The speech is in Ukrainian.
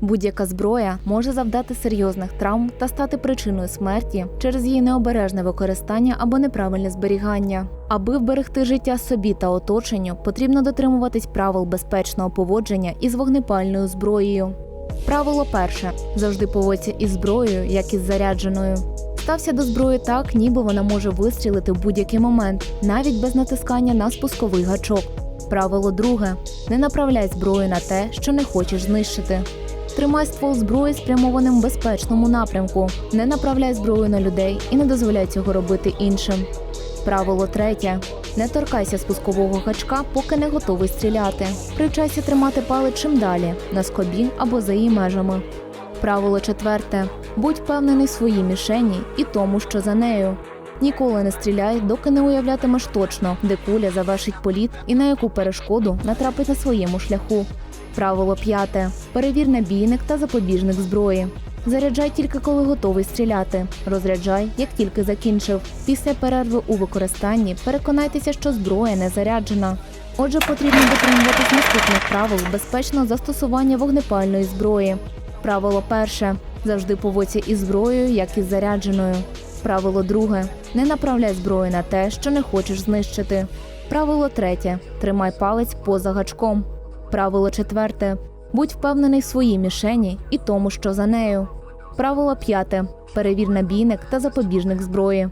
Будь-яка зброя може завдати серйозних травм та стати причиною смерті через її необережне використання або неправильне зберігання. Аби вберегти життя собі та оточенню, потрібно дотримуватись правил безпечного поводження із вогнепальною зброєю. Правило перше: завжди поводься із зброєю, як із зарядженою. Стався до зброї так, ніби вона може вистрілити в будь-який момент, навіть без натискання на спусковий гачок. Правило друге: не направляй зброю на те, що не хочеш знищити. Тримай ствол зброї спрямованим в безпечному напрямку. Не направляй зброю на людей і не дозволяй цього робити іншим. Правило третє: не торкайся спускового гачка, поки не готовий стріляти. При часі тримати палець чим далі на скобі або за її межами. Правило четверте: будь впевнений своїй мішені і тому, що за нею. Ніколи не стріляй, доки не уявлятимеш точно, де куля завершить політ і на яку перешкоду натрапить на своєму шляху. Правило п'яте: перевір набійник та запобіжник зброї. Заряджай тільки коли готовий стріляти. Розряджай, як тільки закінчив. Після перерви у використанні переконайтеся, що зброя не заряджена. Отже, потрібно дотримуватись наступних правил безпечного застосування вогнепальної зброї. Правило перше: завжди поводься із зброєю, як із зарядженою. Правило друге: не направляй зброю на те, що не хочеш знищити. Правило третє: тримай палець поза гачком. Правило четверте: будь впевнений в своїй мішені і тому, що за нею. Правило п'яте: перевір набійник та запобіжник зброї.